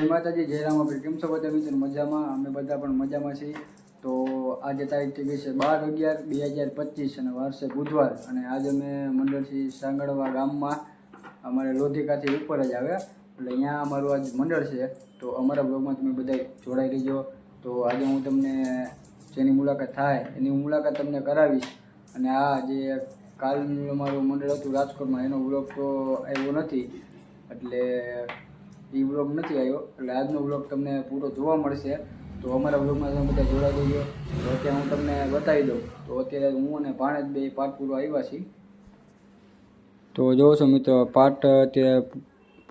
જય માતાજી, જય આપણે કેમ છો બધા મિત્રો, મજામાં? અમે બધા પણ મજામાં છીએ. તો આજે તારીખ થઈ છે બાર અગિયાર, બે હજાર પચીસ અને વાર બુધવાર. અને આજે અમે મંડળથી સાંગળવા ગામમાં અમારે લોધિકાથી ઉપર જ આવ્યા. એટલે અહીંયા અમારું આજ મંડળ છે. તો અમારા બ્લોગમાં તમે બધા જોડાઈ રહીજો. તો આજે હું તમને જેની મુલાકાત થાય, એની હું મુલાકાત તમને કરાવીશ. અને આ જે કાલનું અમારું મંડળ હતું રાજકોટમાં, એનો બ્લોગ તો આવ્યો નથી. એટલે એ વ્લોગ નથી આવ્યો. એટલે આજનો વ્લોગ તમને પૂરો જોવા મળશે. તો અમારા વ્લોગમાં તમે બધા જોડાઈ દેજો તો અત્યારે હું તમને બતાવી દઉં. તો અત્યારે હું અને ભાણેજ બે પાર્ટ પૂરો આવ્યા છીએ. તો જોવો છો મિત્રો પાર્ટ અત્યારે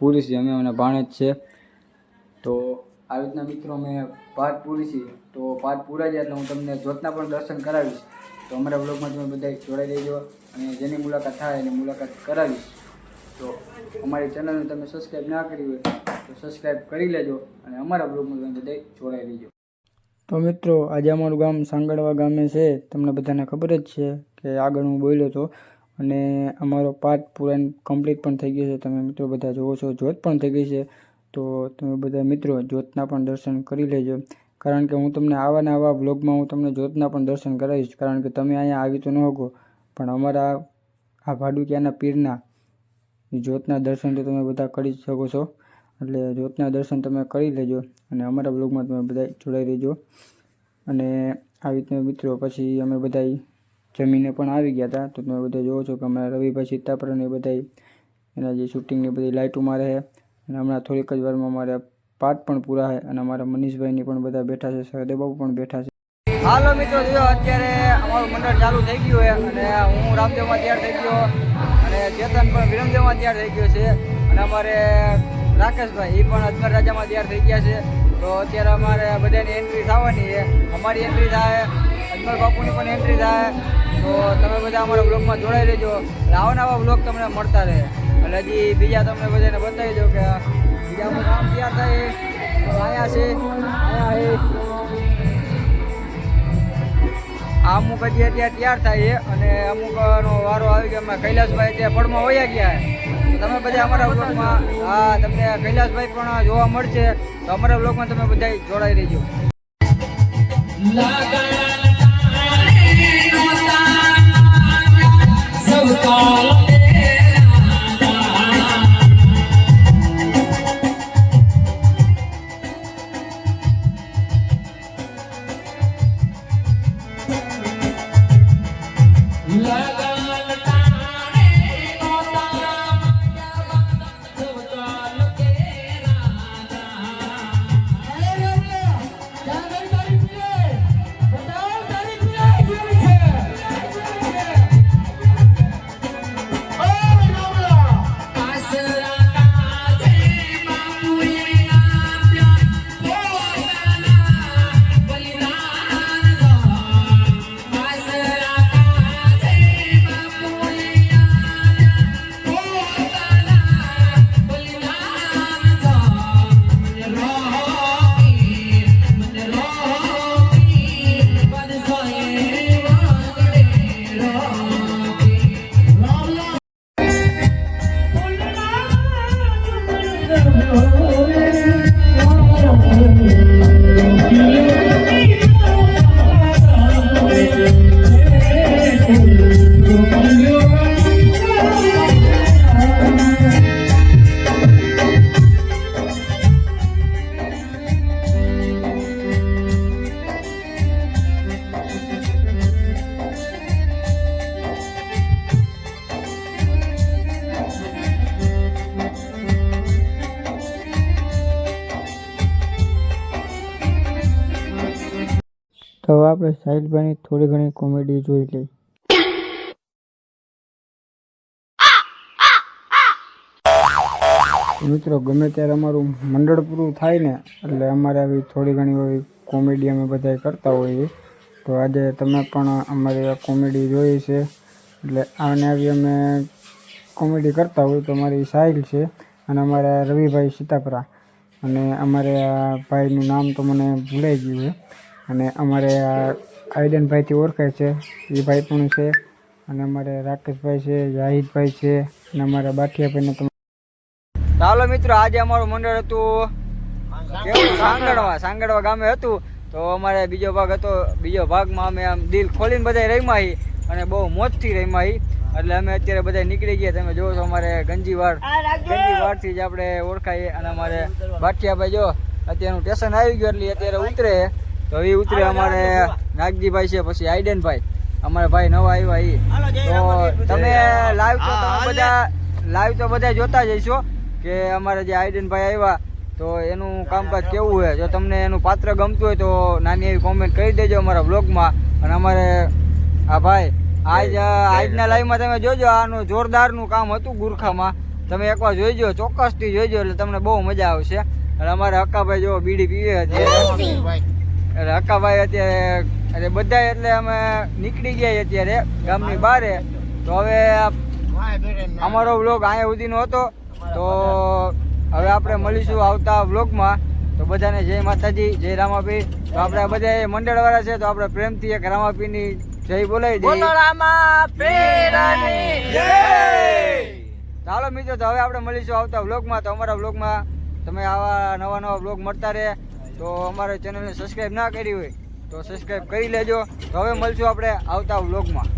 પૂરી છે. અમે અને ભાણેજ છે. તો આવી રીતના મિત્રો અમે પાઠ પૂરી છે તો પાઠ પૂરા જાય એટલે હું તમને જ્યોતના પણ દર્શન કરાવીશ. તો અમારા બ્લોગમાં તમે બધા જોડાઈ દેજો અને જેની મુલાકાત થાય એની મુલાકાત કરાવીશ. તો અમારી ચેનલને તમે સબસ્ક્રાઈબ ના કરી હોય તો સબસ્ક્રાઈબ કરી લેજો અને અમારા બ્લોગમાં તમે બધા જોડાઈ લેજો તો મિત્રો, આજે અમારું ગામ સાંગળવા ગામે છે. તમને બધાને ખબર જ છે કે આગળ હું બોલ્યો હતો અને અમારો પાર્ટ પૂરા કમ્પ્લીટ પણ થઈ ગયો છે. તમે મિત્રો બધા જોવો છો જોત પણ થઈ ગઈ છે. તો તમે બધા મિત્રો જ્યોતના પણ દર્શન કરી લેજો. કારણ કે હું તમને આવા ને આવા બ્લોગમાં હું તમને જ્યોતના પણ દર્શન કરાવીશ. કારણ કે તમે અહીંયા આવી તો ન શકો. પણ અમારા આ ભાડુકિયાના પીરના જ્યોતના દર્શન તો તમે બધા કરી શકો છો. એટલે જ્યોતના દર્શન તમે કરી લેજો અને અમારા બ્લોગમાં તમે બધા જોડાઈ રહેજો. અને આવી રીતના મિત્રો પછી અમે બધા જમીને પણ આવી ગયા હતા તો તમે બધા જોવો છો કે અમારા રવિભાઈ સીતાપુરા એ બધા એના જે શૂટિંગની બધી લાઇટોમાં રહે અને હમણાં થોડીક જ વારમાં અમારા પાઠ પણ પૂરા છે અને અમારા મનીષભાઈની પણ બધા બેઠા છે સહદેવબાબુ પણ બેઠા છે. હાલો મિત્રો, જો અત્યારે અમારું મંડળ ચાલુ થઈ ગયું છે અને હું રામદેવમાં તૈયાર થઈ ગયો અને ચેતન પણ વિરમદેવમાં તૈયાર થઈ ગયો છે. અને અમારે રાકેશભાઈ એ પણ અજમેર રાજામાં તૈયાર થઈ ગયા છે. તો અત્યારે અમારે બધાની એન્ટ્રી થવાની છે. અમારી એન્ટ્રી થાય અજમલ બાપુની પણ એન્ટ્રી થાય. તો તમે બધા અમારા બ્લોગમાં જોડાઈ રહેજો. આવા નવા બ્લોગ તમને મળતા રહે. એટલે હજી બીજા તમને બધાને બતાવી દો કે બીજા અમુક કામ તૈયાર થાય અહીંયા છે, અહીંયા અમુક હજી અત્યારે તૈયાર થાય અને અમુકનો વારો આવી ગયો. અમે કૈલાસભાઈ ત્યાં પડમાં વયા ગયા તમે બધા અમારા બ્લોગમાં હા તમને કૈલાસભાઈ પણ જોવા મળશે. તો અમારા બ્લોગમાં તમે બધા જોડાઈ રહેજો. તો હવે આપણે સાહિલભાઈની થોડી ઘણી કોમેડી જોઈ લઈ મિત્રો, ગમે ત્યારે અમારું મંડળ પૂરું થાય ને, એટલે અમારે આવી થોડી ઘણી એવી કોમેડી અમે બધા કરતા હોઈએ. તો આજે તમે પણ અમારી કોમેડી જોઈ છે એટલે આને આવી અમે કોમેડી કરતા હોય તો અમારી સાહિલ છે અને અમારા રવિભાઈ સીતાપરા. અને અમારે આ ભાઈનું નામ તો મને ભૂલાઈ ગયું છે. અને અમારે આ આઈડનભાઈથી ઓળખાય છે એ ભાઈ પણ છે, અને અમારે રાકેશભાઈ છે, જાહિદભાઈ છે, અને અમારા બાઠિયાભાઈને તમે ચાલો મિત્રો, આજે અમારું મંડળ હતું સાંગડવા સાંગડવા ગામે હતું. તો અમારે બીજો ભાગ હતો, બીજો ભાગમાં અમે આમ દિલ ખોલીને બધા રમ્યા અને બહુ મોજથી રમ્યા એટલે અમે અત્યારે બધા નીકળી ગયા. તમે જોવો છો અમારે ગંજીવાડ ગંજીવાડથી જ આપણે ઓળખાઈએ. અને અમારે બાઠિયાભાઈ જો, અત્યારનું સ્ટેશન આવી ગયું એટલે અત્યારે ઉતરે. તો એ ઉતરે અમારે નાગજીભાઈ છે પછી આઈડનભાઈ અમારા ભાઈ નવા આવ્યા ઈ. તો તમે લાઈવ તો બધા લાઈવ તો બધા જોતા જઈશો કે અમારા જે આઈડનભાઈ આવ્યા તો એનું કામકાજ કેવું હોય જો તમને એનું પાત્ર ગમતું હોય તો નાની એવી કોમેન્ટ કરી દેજો અમારા બ્લોગમાં અને અમારે આ ભાઈ આજ આજના લાઈવમાં તમે જોજો આનું જોરદારનું કામ હતું ગુરખામાં. તમે એકવાર જોઈજો ચોક્કસથી જોઈજો એટલે તમને બહુ મજા આવશે. અને અમારે હક્કાભાઈ જો બીડી પીવે અત્યારે એટલે હક્કાભાઈ અત્યારે એટલે બધા એટલે અમે નીકળી ગયા અત્યારે ગામની બહારે તો હવે અમારો વ્લોગ અહીંયા સુધીનો હતો. તો હવે આપણે મળીશું આવતા વ્લોગમાં. તો બધાને જય માતાજી જય રામાપી તો આપણે બધા મંડળ વાળા છે તો આપણે પ્રેમથી એક રામાપીની જય બોલાવી દઈએ. ચાલો મિત્રો તો હવે આપણે મળીશું આવતા વ્લોગમાં. તો અમારા વ્લોગમાં તમે આવા નવા નવા વ્લોગ મળતા રહે. તો અમારા ચેનલને સબસ્ક્રાઈબ ના કરી હોય, તો સબસ્ક્રાઈબ કરી લેજો. તો હવે મળશું આપણે આવતા વ્લોગમાં